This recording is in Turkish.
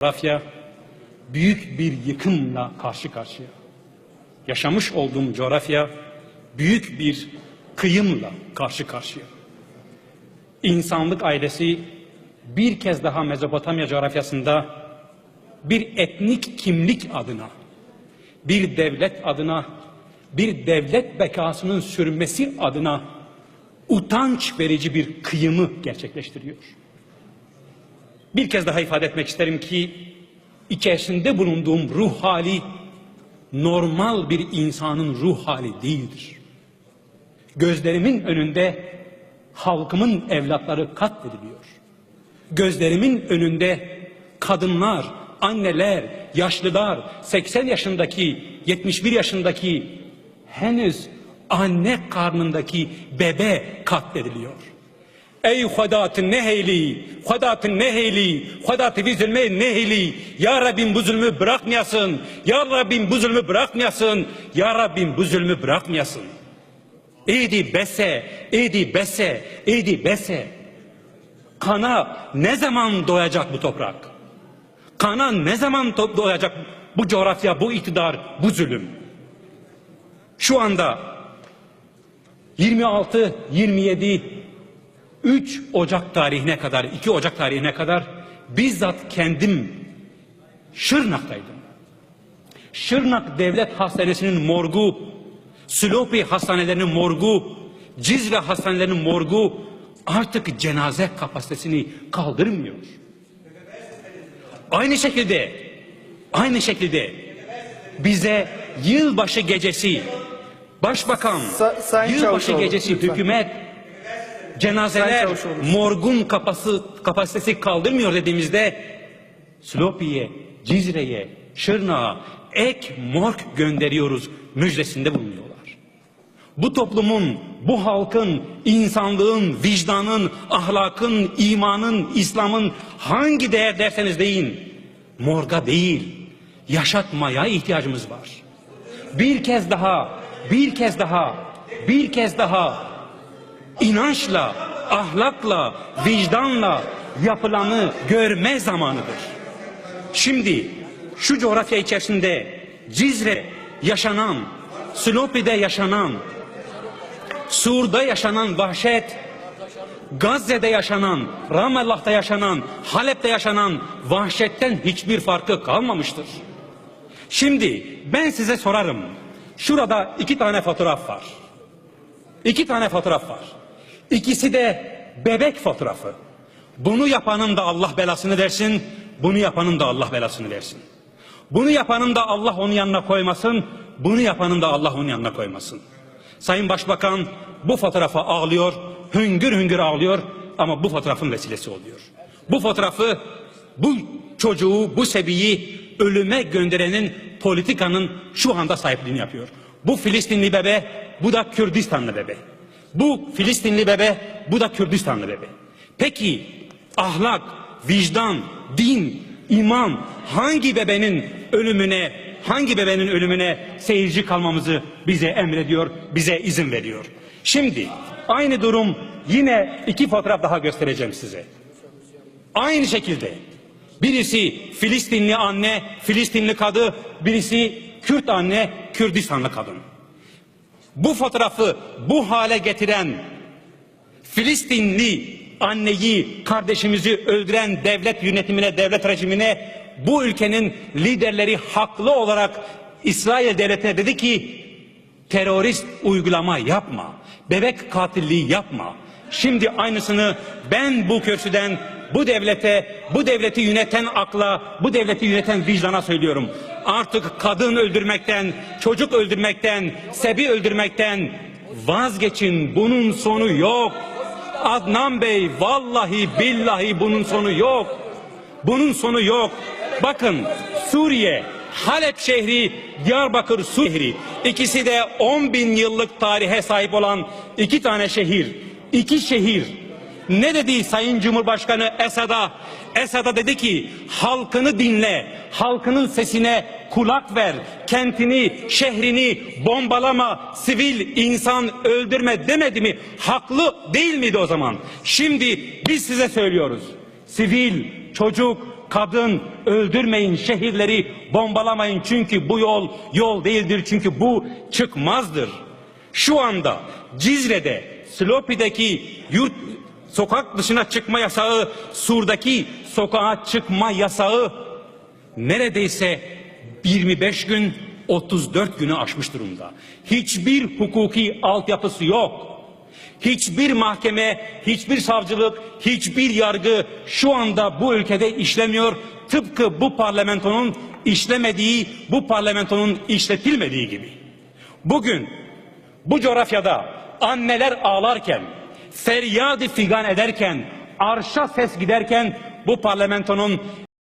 coğrafya büyük bir yıkımla karşı karşıya. Yaşamış olduğum coğrafya büyük bir kıyımla karşı karşıya. İnsanlık ailesi bir kez daha Mezopotamya coğrafyasında bir etnik kimlik adına, bir devlet adına, bir devlet bekasının sürmesi adına utanç verici bir kıyımı gerçekleştiriyor. Bir kez daha ifade etmek isterim ki içerisinde bulunduğum ruh hali normal bir insanın ruh hali değildir. Gözlerimin önünde halkımın evlatları katlediliyor. Gözlerimin önünde kadınlar, anneler, yaşlılar, 80 yaşındaki, 71 yaşındaki henüz anne karnındaki bebe katlediliyor. Ey Hudat'ın neheli, Hudat'ın neheli, Hudat'ı bir zulme neheli. Ya Rabbim bu zulmü bırakmayasın. Ya Rabbim bu zulmü bırakmayasın. Ya Rabbim bu zulmü bırakmayasın. Eydi bese, eydi bese, eydi bese. Kana ne zaman doyacak bu toprak? Kana ne zaman doyacak bu coğrafya, bu iktidar, bu zulüm? Şu anda 26, 27, 3 Ocak tarihine kadar, 2 Ocak tarihine kadar bizzat kendim Şırnak'taydım. Şırnak Devlet Hastanesi'nin morgu, Silopi Hastanelerinin morgu, Cizre Hastanelerinin morgu artık cenaze kapasitesini kaldırmıyor. Aynı şekilde, aynı şekilde bize yılbaşı gecesi, başbakan, Sa- Sayın yılbaşı Çavuşoğlu, gecesi lütfen. hükümet cenazeler morgun kapası, kapasitesi kaldırmıyor dediğimizde Slopi'ye, Cizre'ye, Şırnak'a ek morg gönderiyoruz müjdesinde bulunuyorlar. Bu toplumun, bu halkın, insanlığın, vicdanın, ahlakın, imanın, İslam'ın hangi değer derseniz deyin, morga değil, yaşatmaya ihtiyacımız var. Bir kez daha, bir kez daha, bir kez daha inançla, ahlakla, vicdanla yapılanı görme zamanıdır. Şimdi şu coğrafya içerisinde Cizre yaşanan, Silopi'de yaşanan, Sur'da yaşanan vahşet, Gazze'de yaşanan, Ramallah'ta yaşanan, Halep'te yaşanan vahşetten hiçbir farkı kalmamıştır. Şimdi ben size sorarım. Şurada iki tane fotoğraf var. İki tane fotoğraf var. İkisi de bebek fotoğrafı. Bunu yapanın da Allah belasını versin, bunu yapanın da Allah belasını versin. Bunu yapanın da Allah onun yanına koymasın, bunu yapanın da Allah onun yanına koymasın. Sayın Başbakan bu fotoğrafa ağlıyor, hüngür hüngür ağlıyor ama bu fotoğrafın vesilesi oluyor. Bu fotoğrafı, bu çocuğu, bu sebiyi ölüme gönderenin politikanın şu anda sahipliğini yapıyor. Bu Filistinli bebe, bu da Kürdistanlı bebe. Bu Filistinli bebe, bu da Kürdistanlı bebe. Peki ahlak, vicdan, din, iman hangi bebenin ölümüne, hangi bebenin ölümüne seyirci kalmamızı bize emrediyor, bize izin veriyor. Şimdi aynı durum yine iki fotoğraf daha göstereceğim size. Aynı şekilde birisi Filistinli anne, Filistinli kadı, birisi Kürt anne, Kürdistanlı kadın. Bu fotoğrafı bu hale getiren Filistinli anneyi, kardeşimizi öldüren devlet yönetimine, devlet rejimine bu ülkenin liderleri haklı olarak İsrail devletine dedi ki terörist uygulama yapma. Bebek katilliği yapma. Şimdi aynısını ben bu kürsüden bu devlete, bu devleti yöneten akla, bu devleti yöneten vicdana söylüyorum. Artık kadın öldürmekten, çocuk öldürmekten, sebi öldürmekten vazgeçin. Bunun sonu yok. Adnan Bey vallahi billahi bunun sonu yok. Bunun sonu yok. Bakın Suriye, Halep şehri, Diyarbakır şehri. İkisi de 10 bin yıllık tarihe sahip olan iki tane şehir. İki şehir. Ne dedi Sayın Cumhurbaşkanı Esad'a? Esad'a dedi ki halkını dinle, halkının sesine kulak ver, kentini, şehrini bombalama, sivil insan öldürme demedi mi? Haklı değil miydi o zaman? Şimdi biz size söylüyoruz. Sivil, çocuk, kadın öldürmeyin, şehirleri bombalamayın çünkü bu yol yol değildir çünkü bu çıkmazdır. Şu anda Cizre'de, Slopi'deki yurt sokak dışına çıkma yasağı, Sur'daki sokağa çıkma yasağı neredeyse 25 gün 34 günü aşmış durumda. Hiçbir hukuki altyapısı yok. Hiçbir mahkeme, hiçbir savcılık, hiçbir yargı şu anda bu ülkede işlemiyor. Tıpkı bu parlamentonun işlemediği, bu parlamentonun işletilmediği gibi. Bugün bu coğrafyada anneler ağlarken, feryadı figan ederken, arşa ses giderken bu parlamentonun